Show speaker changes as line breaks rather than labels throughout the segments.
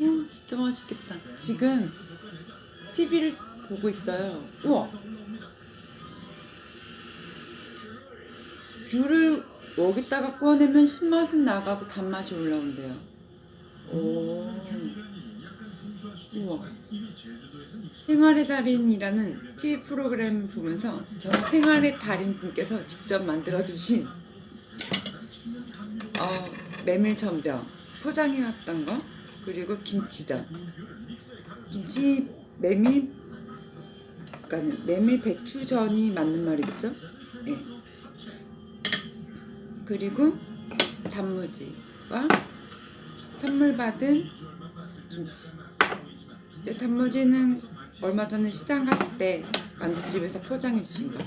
오, 진짜 맛있겠다. 지금 TV를 보고 있어요. 우와. 귤을 여기다가 꺼내면 신맛은 나가고 단맛이 올라온대요. 오. 우와. 생활의 달인이라는 TV 프로그램 보면서 저는 생활의 달인 분께서 직접 만들어 주신 어, 메밀 전병 포장해 왔던 거 그리고 김치전 김치 메밀 그러니까 메밀 배추전이 맞는 말이겠죠? 네. 그리고 단무지와 선물 받은 김치. 이 단무지는 얼마 전에 시장 갔을 때 만두집에서 포장해 주신 거.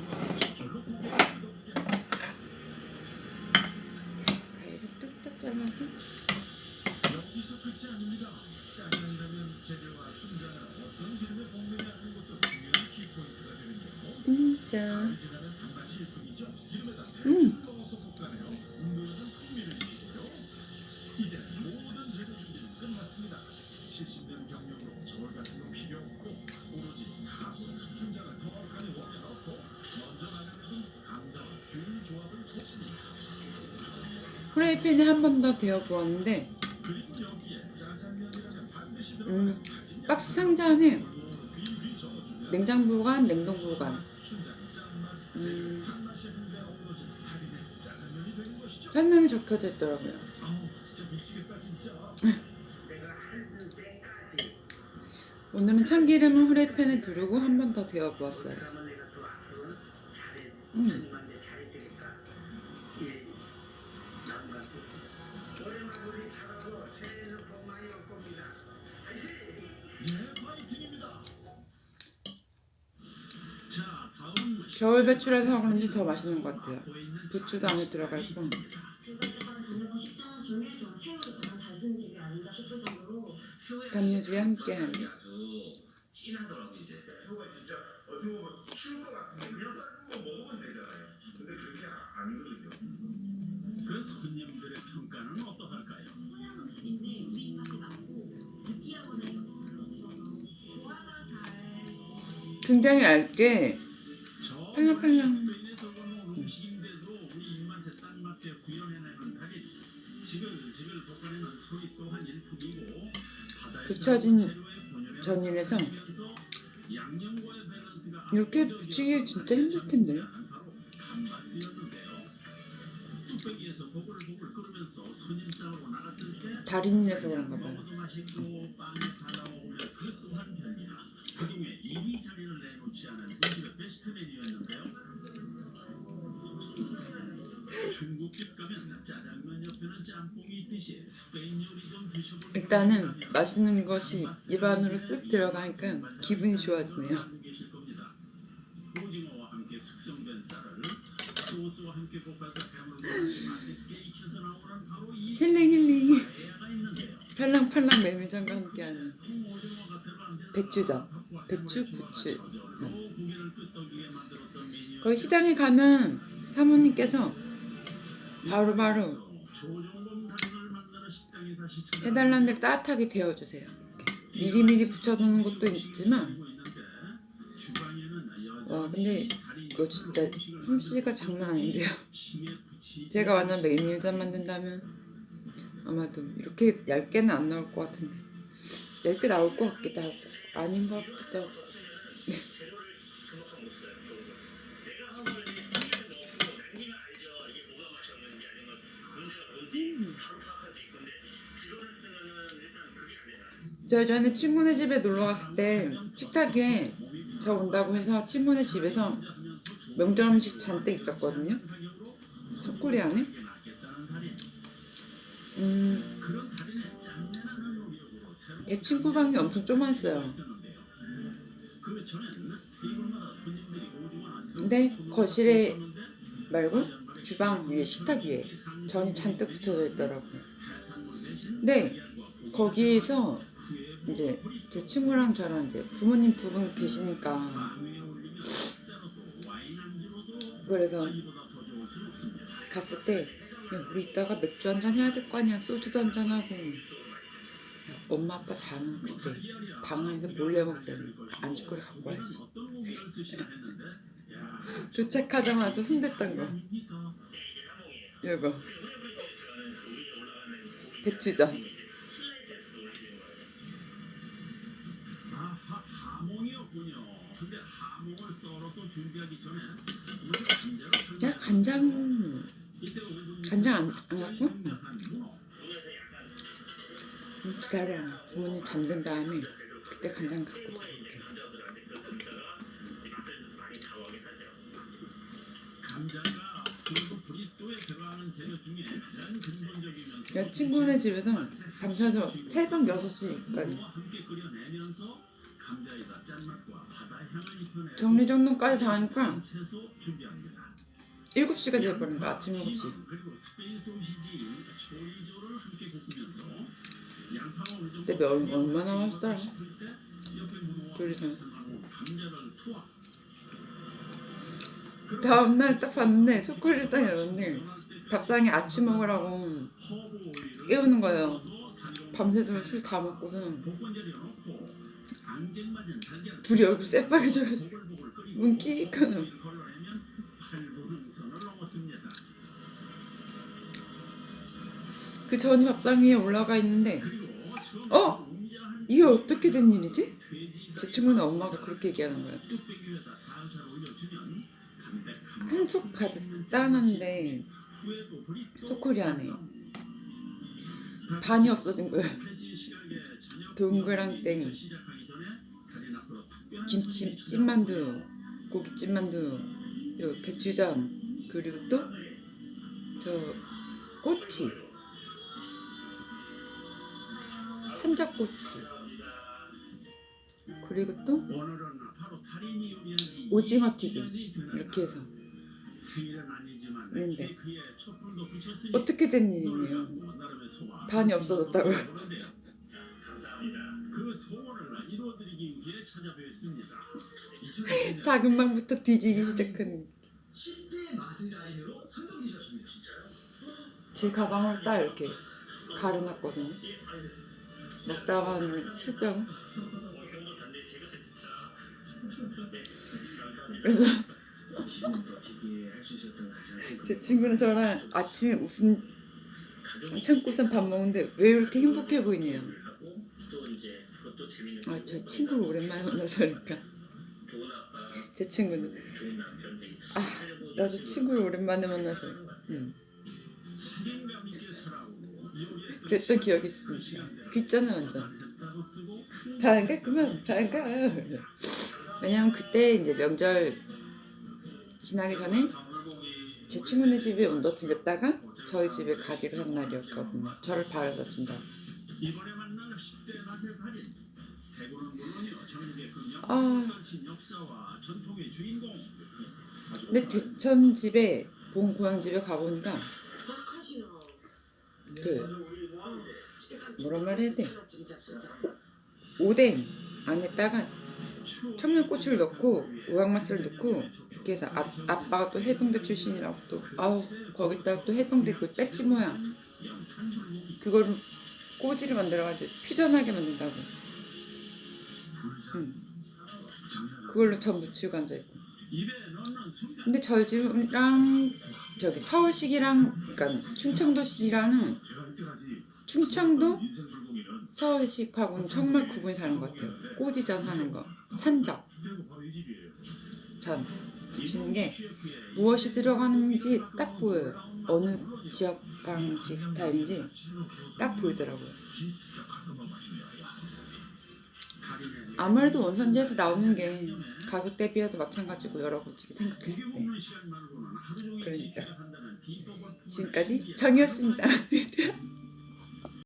프라이팬에 한 번 더 데워 부었는데 음, 박스 상자 안에 냉장 보관, 냉동 보관 음, 설명이 적혀져 있더라고요. 오늘은 참기름을 후라이팬에 두르고 한 번 더 데워 부었어요. 음. 겨울 배추라서 그런지 더 맛있는 것 같아요. 부추도 안에 들어가 있고.
근데 그게 아니거든요.
그
굉장히 얇게
저
팔랑팔랑.
양념과의 밸런스가
이렇게 붙이기 진짜 힘들
때
달인이라서 그런가 봐요.
않은 음식의 베스트 메뉴였는데요. 중국집 가면 짜장면 옆에는 짬뽕이 있듯이 스페인 요리 좀 드셔볼
일단은 맛있는 것이 입안으로 쓱 들어가니까 기분이 좋아지네요.
오징어와 함께 숙성된 쌀을 소스와 함께 볶아서 해물보다시 맛있게 익혀서 나오는 바로 이
힐링 힐링
있는데요.
팔랑팔랑 메밀전과 함께하는
데는
배추전, 배추 부추. 거기 시장에 가면 사모님께서 바로바로 해달라는 대로 따뜻하게 데워주세요. 미리미리 붙여두는 것도 있지만 와 근데 이거 진짜 솜씨가 장난 아닌데요. 제가 완전 메밀전 만든다면 아마도 이렇게 얇게는 안 나올 것 같은데 얇게 나올 것 같기도 하고 아닌 것 같기도 하고 예전에 친구네 집에 놀러 갔을 때 식탁 위에 저 온다고 해서 친구네 집에서 명절 음식 잔뜩 있었거든요. 소쿠리 안에. 음, 제 친구 방이 엄청 조그맣어요. 근데 거실에 말고 주방 위에 식탁 위에 전이 잔뜩 붙여져 있더라고요. 근데 거기에서 이제 제 친구랑 저랑 이제 부모님 두 분 계시니까. 그래서 갔을 때 야, 우리 이따가 맥주 한 잔 해야 될 거 아니야. 소주도 한 잔 하고. 야, 엄마 아빠 자는 그때 방 안에서 몰래 먹자니 안주거리 갖고 와야지 도착하자마자 손댔던 거. 이거. 배추전 야 간장.
이때 5분
간장 안, 안 갖고? 기다려. 부모님 잠든 다음에 그때 간장 갖고 여 친구네 집에서 밤새도 새벽 6시까지.
와함
정리정돈까지 다 하니까
채소 준비합니다.
7시가 돼버린 거야 아침 7시.
그리고 스페인 소시지 초리조를 함께 볶으면서 양파가 어느 정도
그때 몇, 얼마나 맛있더라 둘이서 다음날 딱 봤는데 소쿠리를 딱 열었네. 밥상에 아침 먹으라고 깨우는 거예요. 밤새도록 술 다 먹고서 둘이 얼굴 새빨개져가지고 눈 끼익하는 그 전이 밥상 위에 올라가 있는데 어? 이게 어떻게 된 일이지? 제 친구는 엄마가 그렇게 얘기하는 거야 한속 가득 따는데 소쿠리 안에 반이 없어진 거예요. 동그랑 땡 김치 찐만두 고기 찐만두 요 배추전 그리고 또 저 꼬치. 산적꼬치. 그리고 또 오징어 튀김. 이렇게 해서. 있는데. 어떻게 된 일이에요? 반이 없어졌다고요
이루어드리기 위해 찾아뵙습니다.
작은 방부터 뒤지기 시작한
10대 마술가인으로 선정되셨습니다. 진짜요?
제 가방을 딱 이렇게 가려놨거든요 먹다가는 술병 그래서 제 친구는 저랑 아침에 웃음 참고선 밥 먹는데 왜 이렇게 행복해 보이냐요 아 저 친구를 오랜만에 만나서 그러니까 제 친구는. 생아 나도 친구를 오랜만에 만나서. 응. 그랬던 기억이 있습니다. 그 있잖아 완전. 다안 갔구만 다안 가 왜냐면 그때 이제 명절 지나기 전에 제 친구네 집에 온더 들렸다가 저희 집에 가기로 한 날이었거든요. 저를 바래다 준다.
이번에 만날 10대
아. 근데 대천 집에 본 고향 집에 가보니까 그 뭐라 말해야 돼 오뎅 안에다가 청양고추를 넣고 오양맛을 넣고 이렇게 해서 아, 아빠가 또 해병대 출신이라고 또 아우 거기다가 또 해병대 그 배지 모양 그걸 꼬지를 만들어가지고 퓨전하게 만든다고 응. 그걸로 전 무치고 앉아있고. 근데 저희 집이랑 저기 서울식이랑 그러니까 충청도식이랑은 충청도 서울식하고는 정말 구분이 다른 것 같아요. 꼬지전 하는 거. 산적. 전. 붙이는 게 무엇이 들어가는지 딱 보여요. 어느 지역 방식 스타일인지 딱 보이더라고요 아무래도 원산지에서 나오는 게 가격 대비해도 마찬가지고 여러 가지 생각했을 때. 그러니까. 지금까지 정이었습니다